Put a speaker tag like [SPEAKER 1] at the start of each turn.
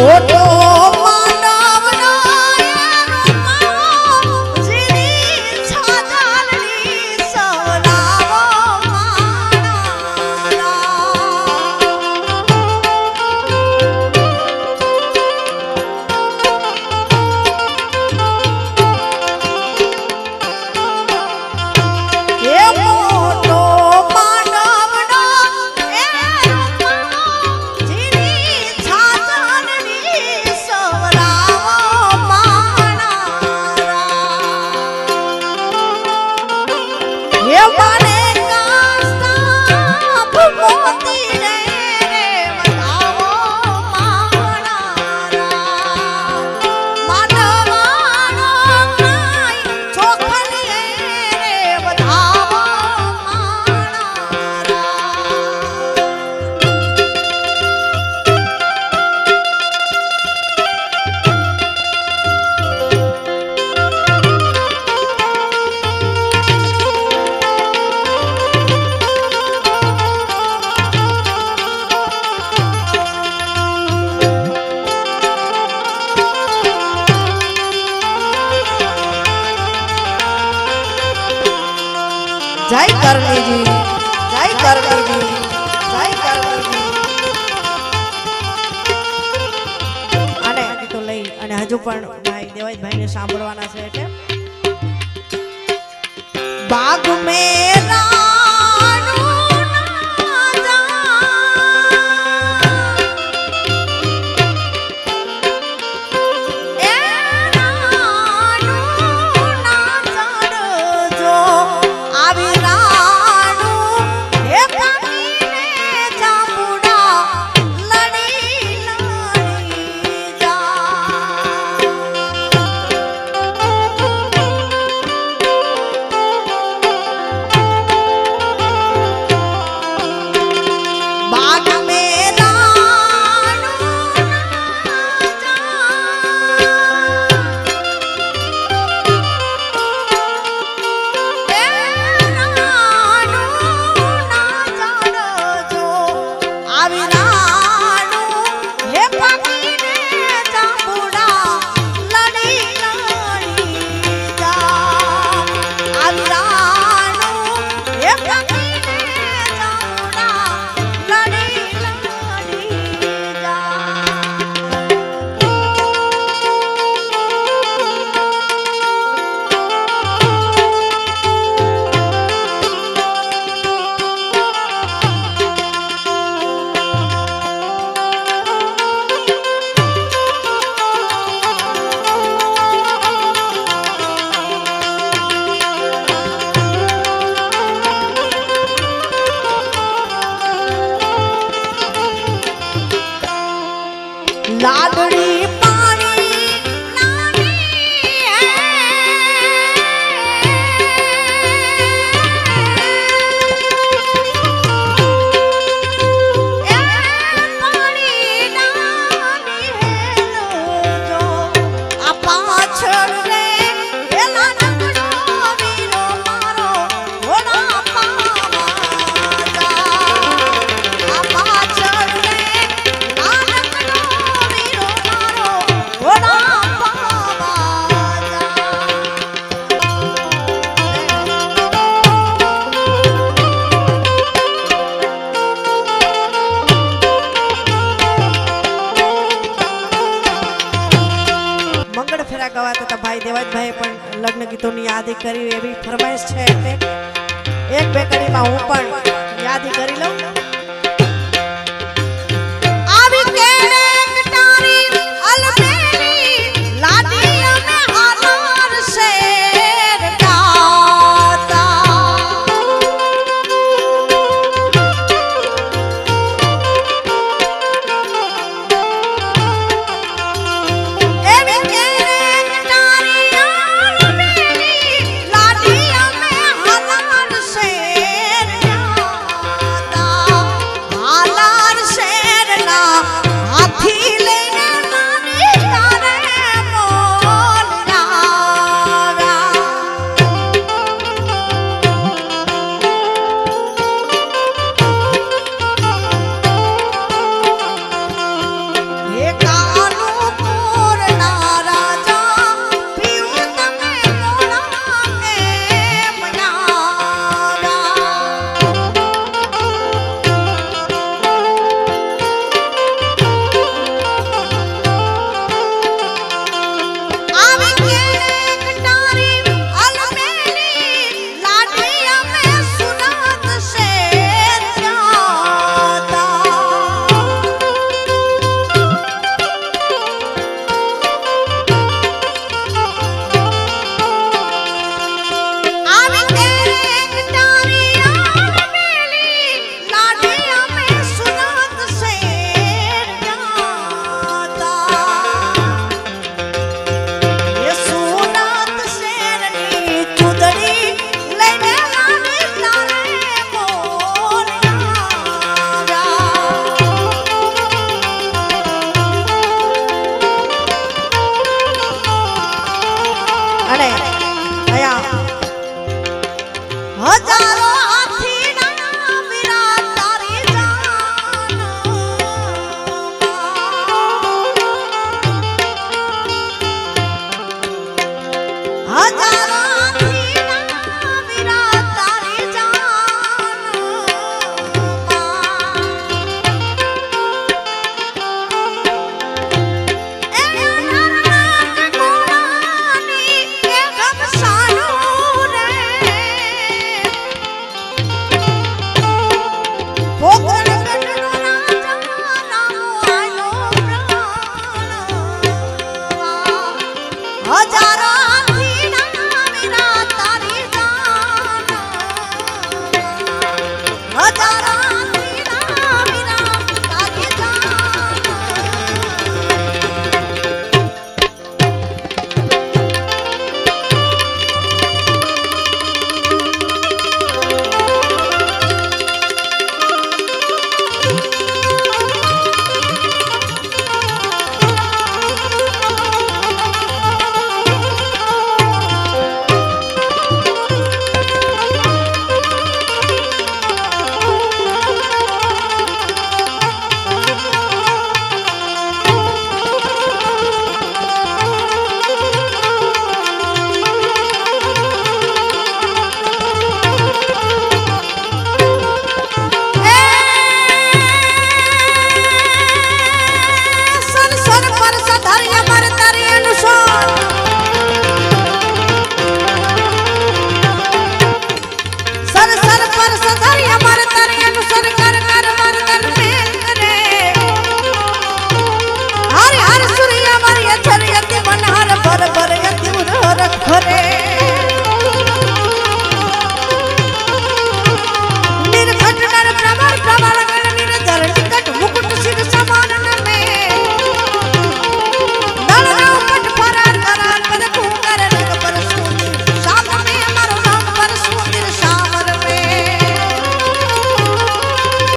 [SPEAKER 1] ছোট જય કરણીજી જય કરણીજી જય કરણીજી. આને તો લઈ, અને હજુ પણ ભાઈ દેવાજ ભાઈને સાંભળવાના છે એટલે. બાગ મેં અગાઉ તો ભાઈ દેવાજભાઈ પણ લગ્ન ગીતોની યાદી કરી એવી ફરમાઈશ છે. એક બે કડીમાં હું પણ યાદી કરી લઉં. અને અહીંયા હજારો હજારો